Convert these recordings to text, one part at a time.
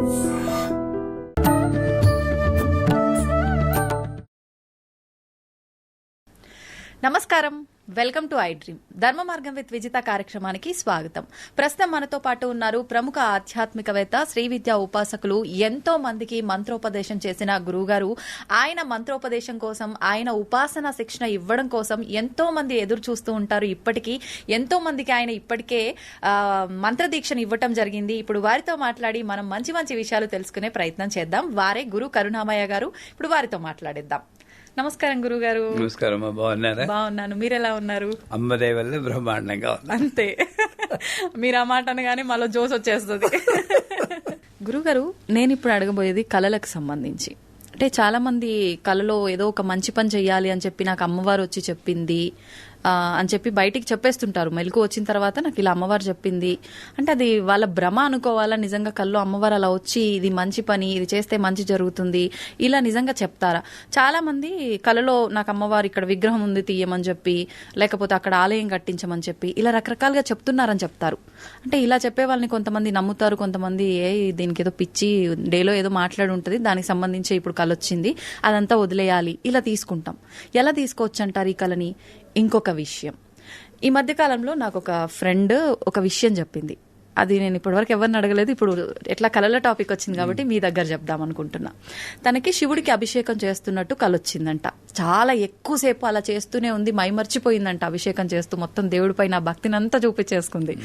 Thank. నమస్కారం. Welcome to I dream. ధర్మ మార్గం విత్ విజిత కార్యక్రమానికి స్వాగతం. ప్రస్తుతం మనతో పాటు ఉన్నారు ప్రముఖ ఆధ్యాత్మికవేత్త శ్రీ విద్యా ఉపాసకులు ఎంతో మందికి మంత్రోపదేశం చేసిన గురువుగారు. ఆయన మంత్రోపదేశం కోసం ఆయన ఉపాసన శిక్షణ ఇవ్వడం కోసం ఎంతో మంది ఎదురు చూస్తూ ఉంటారు ఇప్పటికీ. ఎంతో మందికి ఆయన ఇప్పటికే మంత్రదీక్షను ఇవ్వటం జరిగింది. ఇప్పుడు వారితో మాట్లాడి మనం మంచి మంచి విషయాలు తెలుసుకునే ప్రయత్నం చేద్దాం. వారే గురు కరుణామయ్య గారు. ఇప్పుడు వారితో మాట్లాడేద్దాం. నమస్కారం గురుగారు. నమస్కారం బాగున్నారా? బాగున్నాను. మీరు ఎలా ఉన్నారు? అమ్మదే వల్ల బ్రహ్మాండంగా అంతే. మీరు ఆ మాట అనగానే మళ్ళీ జోస్ వచ్చేస్తుంది. గురుగారు నేను ఇప్పుడు అడగబోయేది కళలకు సంబంధించి. అంటే చాలా మంది కళలో ఏదో ఒక మంచి పని చెయ్యాలి అని చెప్పి నాకు అమ్మవారు వచ్చి చెప్పింది. అని చెప్పి బయటికి చెప్పేస్తుంటారు. మెలకు వచ్చిన తర్వాత నాకు ఇలా అమ్మవారు చెప్పింది. అంటే అది వాళ్ళ భ్రమ అనుకోవాలా? నిజంగా కళ్ళు అమ్మవారు అలా వచ్చి ఇది మంచి పని ఇది చేస్తే మంచి జరుగుతుంది ఇలా నిజంగా చెప్తారా? చాలా మంది కళలో నాకు అమ్మవారు ఇక్కడ విగ్రహం ఉంది తీయమని చెప్పి లేకపోతే అక్కడ ఆలయం కట్టించమని చెప్పి ఇలా రకరకాలుగా చెప్తున్నారని చెప్తారు. అంటే ఇలా చెప్పే వాళ్ళని కొంతమంది నమ్ముతారు కొంతమంది ఏ దీనికి ఏదో పిచ్చి డేలో ఏదో మాట్లాడి ఉంటుంది దానికి సంబంధించి ఇప్పుడు కళ వచ్చింది అదంతా వదిలేయాలి. ఇలా తీసుకుంటాం. ఎలా తీసుకోవచ్చు అంటారు ఈ కళని? ఇంకొక విషయం. ఈ మధ్యకాలంలో నాకు ఒక ఫ్రెండ్ ఒక విషయం చెప్పింది. అది నేను ఇప్పటివరకు ఎవరిని అడగలేదు. ఇప్పుడు ఎట్లా కళల టాపిక్ వచ్చింది కాబట్టి మీ దగ్గర చెప్దాం అనుకుంటున్నా. తనకి శివుడికి అభిషేకం చేస్తున్నట్టు కళ వచ్చిందంట చాలా ఎక్కువసేపు అలా చేస్తూనే ఉంది మైమర్చిపోయిందంట అభిషేకం చేస్తూ మొత్తం దేవుడి పైన భక్తిని అంతా చూపించేసుకుంది.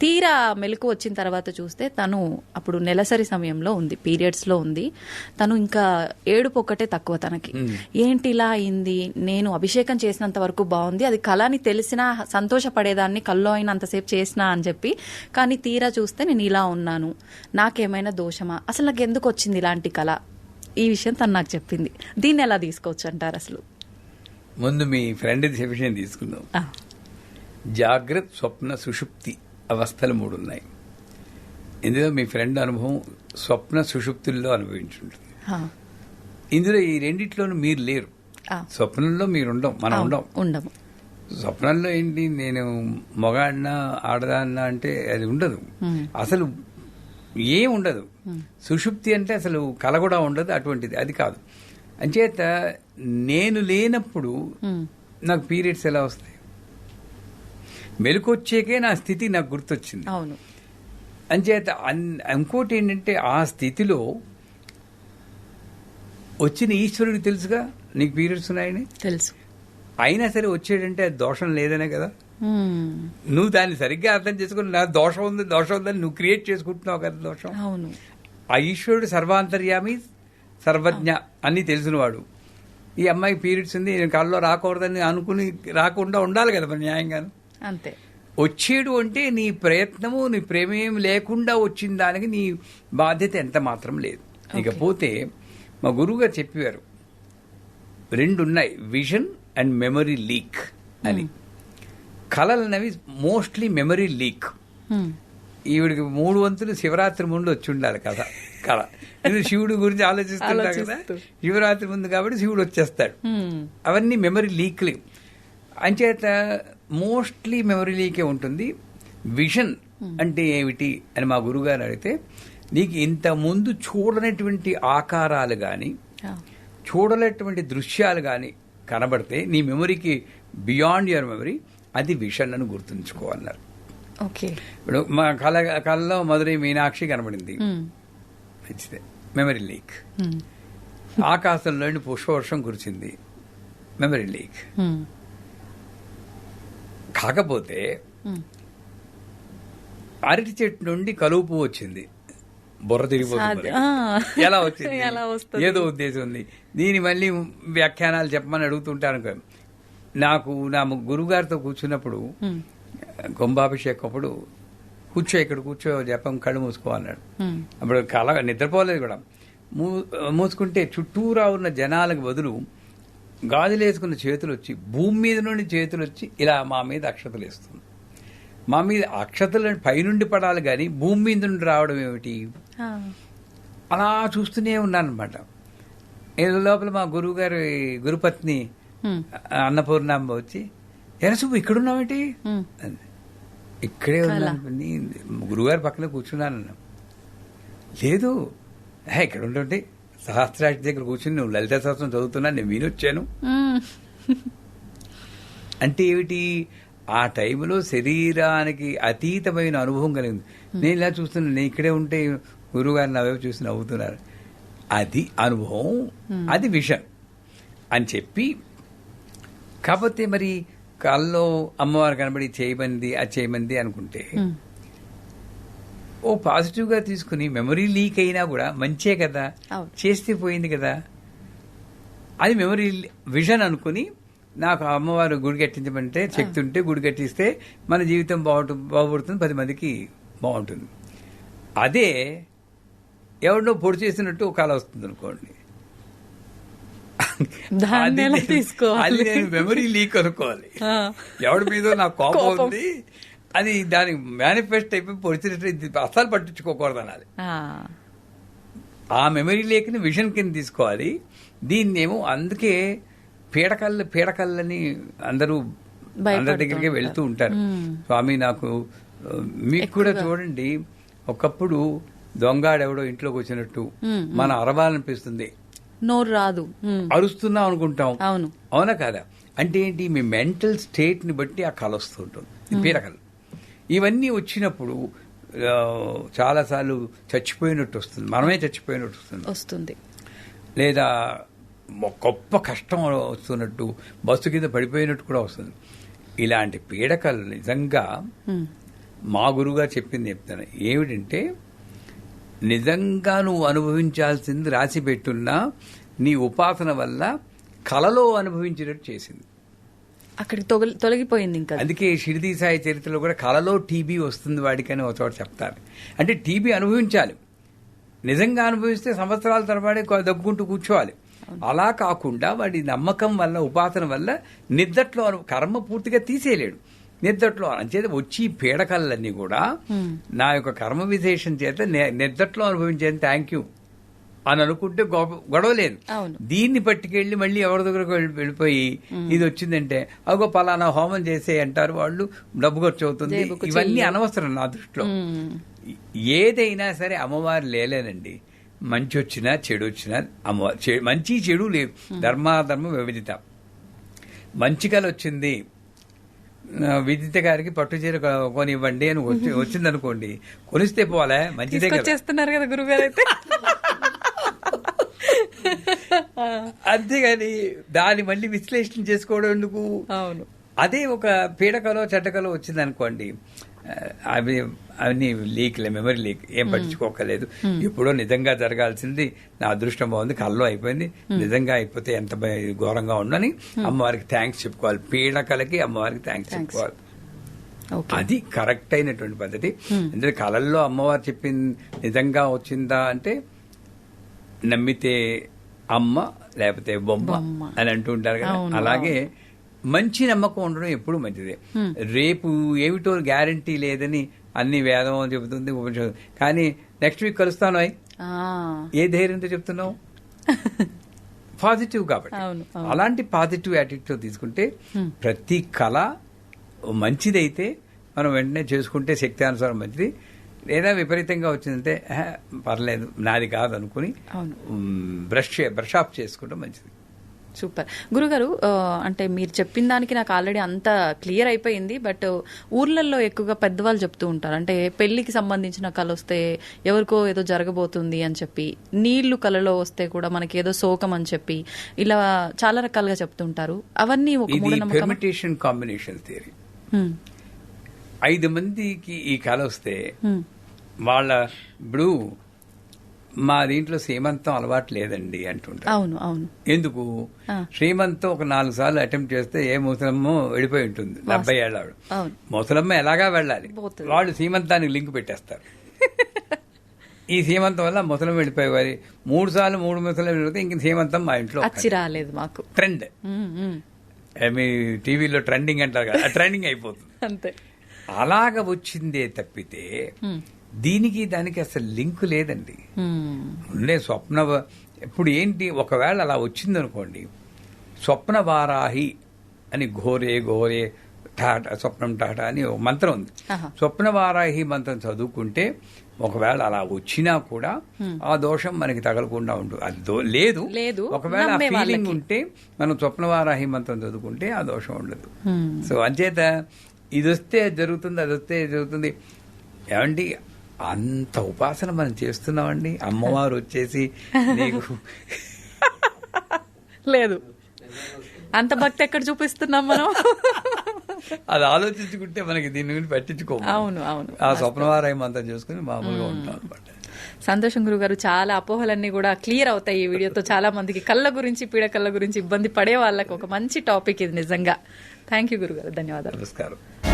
తీరా మెలకు వచ్చిన తర్వాత చూస్తే తను అప్పుడు నెలసరి సమయంలో ఉంది పీరియడ్స్లో ఉంది. తను ఇంకా ఏడుపు ఒక్కటే తక్కువ తనకి. ఏంటి ఇలా అయింది? నేను అభిషేకం చేసినంత వరకు బాగుంది అది కళ అని తెలిసినా సంతోషపడేదాన్ని కల్లో అయినంతసేపు చేసినా అని చెప్పి కానీ తీరా చూస్తే నేను ఇలా ఉన్నాను. నాకేమైనా దోషమా? అసలు నాకు ఎందుకు వచ్చింది ఇలాంటి కళ? ఈ విషయం తను నాకు చెప్పింది. దీన్ని ఎలా తీసుకోవచ్చు అంటారు అసలు? ముందు మీ ఫ్రెండ్ విషయం తీసుకుందాం. జాగ్రత్త స్వప్న సుషుప్తి అవస్థలు మూడు ఉన్నాయి. ఇందులో మీ ఫ్రెండ్ అనుభవం స్వప్న సుషుప్తుల్లో అనుభవించుంటుంది. ఇందులో ఈ రెండిట్లోనూ మీరు లేరు. స్వప్నంలో మీరు ఉండం మనం ఉండం. ఉండము. స్వప్నంలో ఏంటి? నేను మగాడినా ఆడదాన్నా అంటే అది ఉండదు. అసలు ఏం ఉండదు. సుషుప్తి అంటే అసలు కల కూడా ఉండదు అటువంటిది. అది కాదు. అంచేత నేను లేనప్పుడు నాకు పీరియడ్స్ ఎలా వస్తాయి? మెలకొచ్చాకే నా స్థితి నాకు గుర్తొచ్చింది. అవును. అంచేత ఇంకోటి ఏంటంటే ఆ స్థితిలో వచ్చిన ఈశ్వరుడికి తెలుసుగా? నీకు పీరియడ్స్ ఉన్నాయని? తెలుసు. అయినా సరే వచ్చాడంటే అది దోషం లేదనే కదా. నువ్వు దాన్ని సరిగ్గా అర్థం చేసుకుని నా దోషం ఉంది దోషం ఉందని నువ్వు క్రియేట్ చేసుకుంటున్నావు కదా దోషం. అవును. ఆ ఈశ్వరుడు సర్వాంతర్యామి సర్వజ్ఞ అన్ని తెలిసినవాడు. ఈ అమ్మాయికి పీరియడ్స్ ఉంది నేను కళ్ళలో రాకూడదని అనుకుని రాకుండా ఉండాలి కదా మరి న్యాయంగాను అంతే. వచ్చేడు అంటే నీ ప్రయత్నము నీ ప్రేమేం లేకుండా వచ్చిన దానికి నీ బాధ్యత ఎంత మాత్రం లేదు. ఇకపోతే మా గురువుగారు చెప్పారు రెండు ఉన్నాయి విజన్ అండ్ మెమరీ లీక్ అని. కళలు అనేవి మోస్ట్లీ మెమరీ లీక్ ఈవిడికి మూడు వంతులు శివరాత్రి ముందు వచ్చి ఉండాలి కథ కళ. ఇది శివుడి గురించి ఆలోచిస్తుంటా కదా. శివరాత్రి ముందు కాబట్టి శివుడు వచ్చేస్తాడు. ఉమ్, అవన్నీ మెమరీ లీక్లు అంచేత మోస్ట్లీ మెమరీ లీకే ఉంటుంది. విజన్ అంటే ఏమిటి అని మా గురుగారు అడిగితే నీకు ఇంత ముందు చూడనటువంటి ఆకారాలు కానీ చూడలేటువంటి దృశ్యాలు కానీ కనబడితే నీ మెమరీకి బియాండ్ యువర్ మెమరీ అది విషన్ అని గుర్తుంచుకోవాలన్నారు ఓకే. ఇప్పుడు మా కళ కళలో మధురై మీనాక్షి కనబడింది. మంచిదే. మెమరీ లీక్ ఆకాశంలోని పుష్పవర్షం కురిచింది. మెమరీ లీక్ కాకపోతే. అరటి చెట్టు నుండి కలువు పువ్వు వచ్చింది. బుర్ర తిరిగిపోతుంది. ఎలా వచ్చింది? ఎలా వస్తుంది? ఏదో ఉద్దేశం ఉంది. దీని మళ్ళీ వ్యాఖ్యానాలు చెప్పమని అడుగుతుంటాను. నాకు నా గురుగారితో కూర్చున్నప్పుడు ఉమ్, కుంభాభిషేకం అప్పుడు కూర్చో ఇక్కడ కూర్చో జపం కళ్ళు మూసుకో అన్నాడు. అప్పుడు కల నిద్రపోలేదు కూడా. మూ మూసుకుంటే చుట్టూరా ఉన్న జనాలకు బదులు గాజులు వేసుకున్న చేతులు వచ్చి భూమి మీద నుండి చేతులు వచ్చి ఇలా మా మీద అక్షతలు వేస్తుంది. మా మీద అక్షతలు పైనుండి పడాలి కానీ భూమి మీద నుండి రావడం ఏమిటి? అలా చూస్తూనే ఉన్నాను అనమాట ఏదో లోపల మా గురువు గారి గురుపత్ని అన్నపూర్ణాంబ వచ్చి ఎరా సుబ్బు ఇక్కడున్నావేంటి. ఇక్కడే ఉన్నాను గురుగారి పక్కన కూర్చున్నాను. లేదు "హే, ఇక్కడ ఉంటుంటే సహస్రాక్షి దగ్గర కూర్చుని నువ్వు లలిత సహస్రం చదువుతున్నా నేను వినొచ్చాను. అంటే ఏమిటి? ఆ టైంలో శరీరానికి అతీతమైన అనుభవం కలిగింది. నేను ఇలా చూస్తున్నాను నేను ఇక్కడే ఉంటే గురువుగారు నా వైపు చూసి నవ్వుతున్నారు. అది అనుభవం. అది విషన్ అని చెప్పి కాకపోతే మరి కల్లో అమ్మవారు కనబడి చేయమంది అది చేయమంది అనుకుంటే. ఓ పాజిటివ్గా తీసుకుని మెమరీ లీక్ అయినా కూడా మంచే కదా. చేస్తే పోయింది కదా. అది మెమరీ విజన్ అనుకుని నాకు అమ్మవారు గుడి కట్టించమంటే శక్తి ఉంటే గుడి కట్టిస్తే మన జీవితం బాగుంటుంది బాగుపడుతుంది పది మందికి బాగుంటుంది. అదే ఎవరినో పొడి చేసినట్టు ఒక కళ వస్తుంది అనుకోండి దాన్ని అది నేను- తీసుకోవాలి? అది నేను మెమరీ లీక్ అనుకోవాలి. ఎవడి మీద నాకు కోపం. ఉంది అది దానికి మేనిఫెస్ట్ అయిపోయి పొడిచినట్టు ఇది అస్సలు పట్టించుకోకూడదు అనాలి ఆ. మెమరీ లేకని విజన్ కింద తీసుకోవాలి దీన్నేమో అందుకే పీడకల్లు పీడకల్లని అందరూ అందరి దగ్గరికి. వెళ్తూ ఉంటారు. స్వామి నాకు మీకు కూడా చూడండి ఒకప్పుడు దొంగాడెవడో ఇంట్లోకి వచ్చినట్టు. మన అరవాలనిపిస్తుంది. నోరు రాదు. అరుస్తున్నాం అనుకుంటాం. అవును. అవునా కాదా? అంటే ఏంటి? మీ మెంటల్ స్టేట్ని బట్టి ఆ కళ వస్తూ ఉంటుంది ఈ పీడకలు ఇవన్నీ వచ్చినప్పుడు చాలాసార్లు చచ్చిపోయినట్టు వస్తుంది. మనమే చచ్చిపోయినట్టు వస్తుంది. వస్తుంది. లేదా గొప్ప కష్టం వస్తున్నట్టు బస్సు కింద పడిపోయినట్టు కూడా వస్తుంది. ఇలాంటి పీడకలు నిజంగా. మా గురువుగా చెప్పింది చెప్తాను. ఏమిటంటే నిజంగా నువ్వు అనుభవించాల్సింది రాసి పెట్టున్నా నీ ఉపాసన వల్ల కలలో అనుభవించినట్టు చేసింది. అక్కడికి తొలగి తొలగిపోయింది ఇంకా అది. అందుకే షిరిడి సాయి చరిత్రలో కూడా కలలో టీబీ వస్తుంది వాడికని ఒక చోట చెప్తారు. అంటే టీబీ అనుభవించాలి. నిజంగా అనుభవిస్తే సంవత్సరాల తరబడి కొ- దగ్గుకుంటూ కూర్చోవాలి. అలా కాకుండా వాడి నమ్మకం వల్ల ఉపాసన వల్ల నిద్దట్లో కర్మ పూర్తిగా తీసేయలేడు. నిద్దట్లో అంచేత వచ్చి పీడకలన్నీ కూడా నా యొక్క కర్మ విశేషం చేత నిద్దట్లో అనుభవించేది థ్యాంక్ యూ అని అనుకుంటే గొప్ప గొడవ లేదు. దీన్ని పట్టుకెళ్ళి మళ్ళీ ఎవరి దగ్గరకు వెళ్ళి- వెళ్ళిపోయి ఇది వచ్చిందంటే అగో పలానా హోమం చేసే అంటారు వాళ్ళు డబ్బు ఖర్చు అవుతుంది. ఇవన్నీ. అనవసరం నా దృష్టిలో. ఏదైనా సరే అమ్మవారు లేలేనండి. మంచి వచ్చినా చెడు వచ్చినా అమ్మవారు మంచి చెడు లేవు ధర్మాధర్మ వివిధిత. మంచి కళ వచ్చింది. విదిత గారికి పట్టు చీర కొనివ్వండి అని వచ్చి వచ్చింది అనుకోండి కొనిస్తే పోవాలా? మంచిదే కదా. తీసుకొచ్చేస్తున్నారు కదా గురుగారు అయితే. అంతేగాని దాన్ని మళ్ళీ విశ్లేషణ చేసుకోవడం ఎందుకు? అవును. అదే ఒక పీడకలో చెడ్డకలో వచ్చింది అనుకోండి అవి అవన్నీ లీక్లే మెమరీ లీక్ ఏం పట్టించుకోకలేదు. ఎప్పుడో నిజంగా జరగాల్సింది నా అదృష్టం బాగుంది కల్లో అయిపోయింది. నిజంగా అయిపోతే ఎంత ఘోరంగా ఉండని అమ్మవారికి థ్యాంక్స్ చెప్పుకోవాలి. పీడకలకి అమ్మవారికి థ్యాంక్స్ చెప్పుకోవాలి. అది కరెక్ట్ అయినటువంటి పద్ధతి. ఎందుకంటే కళల్లో అమ్మవారు చెప్పింది నిజంగా వచ్చిందా అంటే నమ్మితే అమ్మ లేకపోతే బొమ్మ. అని అంటూ ఉంటారు కదా. అలాగే మంచి నమ్మకం ఉండడం ఎప్పుడు మంచిదే. రేపు ఏమిటో గ్యారంటీ లేదని అన్ని వేదం అని చెబుతుంది ఉపనిషత్తు. కానీ నెక్స్ట్ వీక్ కలుస్తాను అయ్. ఏ ధైర్యంతో చెప్తున్నావు? పాజిటివ్ కాబట్టి. అలాంటి పాజిటివ్ యాటిట్యూడ్ తీసుకుంటే ప్రతి కళ మంచిదైతే మనం వెంటనే చేసుకుంటే శక్తి అనుసారం మంచిది. లేదా విపరీతంగా వచ్చిందంటే "ఆహా, పర్లేదు నాది కాదు అనుకుని. బ్రష్ బ్రష్ ఆఫ్ చేసుకుంటే మంచిది. సూపర్ గురుగారు అంటే మీరు చెప్పిన దానికి నాకు ఆల్రెడీ అంత క్లియర్ అయిపోయింది బట్ ఊర్లలో ఎక్కువగా పెద్దవాళ్ళు చెప్తూ ఉంటారు. అంటే పెళ్ళికి సంబంధించిన కళ వస్తే ఎవరికో ఏదో జరగబోతుంది అని చెప్పి నీళ్ళు కళలో వస్తే కూడా మనకి ఏదో శోకం అని చెప్పి ఇలా చాలా రకాలుగా చెప్తుంటారు అవన్నీ ఒక పెర్మిటేషన్ కాంబినేషన్ థియరీ ఐదు మందికి ఈ కళ వస్తే వాళ్ళ ఇప్పుడు మా దీంట్లో శ్రీమంతం అలవాటు లేదండి అంటుంటారు. అవును అవును. ఎందుకు. శ్రీమంతం ఒక నాలుగు సార్లు అటెంప్ట్ చేస్తే ఏ ముసలమ్మ వెళ్ళిపోయి ఉంటుంది. డెబ్బై ఏళ్ళ ముసలమ్మ ఎలాగా వెళ్ళాలి. వాళ్ళు సీమంతానికి లింక్ పెట్టేస్తారు. ఈ సీమంతం వల్ల ముసలం వెళ్ళిపోయేవారి. మూడు సార్లు మూడు ముసలం వెళ్ళిపోతే ఇంక సీమంతం మా ఇంట్లో రాలేదు మాకు. ట్రెండ్. మీ టీవీలో ట్రెండింగ్ అంటారు కదా ట్రెండింగ్ అయిపోతుంది. అంతే. అలాగ వచ్చిందే తప్పితే దీనికి దానికి అసలు లింక్ లేదండి. ఉండే స్వప్న ఇప్పుడు ఏంటి ఒకవేళ అలా వచ్చిందనుకోండి స్వప్న వారాహి అని ఘోరే ఘోరే టాటా స్వప్నం టాటా అని ఒక మంత్రం ఉంది. స్వప్న వారాహి మంత్రం చదువుకుంటే ఒకవేళ అలా వచ్చినా కూడా ఆ దోషం మనకి తగలకుండా ఉంటుంది అది లేదు లేదు. ఒకవేళ ఆ ఫీలింగ్. ఉంటే మనం స్వప్నవారాహి మంత్రం చదువుకుంటే ఆ దోషం ఉండదు సో అంచేత ఇది వస్తే జరుగుతుంది అది వస్తే జరుగుతుంది ఏమండి అంత ఉపాసన మనం చేస్తున్నామండి. అమ్మవారు వచ్చేసి నీకు లేదు. అంత భక్తి ఎక్కడ చూపిస్తున్నాం మనం? అది ఆలోచించుకుంటే మనకి దీని గురించి పట్టించుకోము. అవును అవును. ఆ స్వప్నవారాహి మంత్రం చేసుకుని మామూలుగా ఉంటాం అనమాట సంతోషం గురువు గారు చాలా అపోహలన్నీ కూడా క్లియర్ అవుతాయి ఈ వీడియోతో. చాలా మందికి కళ్ళ గురించి పీడ కళ్ళ గురించి ఇబ్బంది పడే వాళ్ళకి ఒక మంచి టాపిక్ ఇది నిజంగా. థ్యాంక్ యూ గురుగారు ధన్యవాదాలు. నమస్కారం.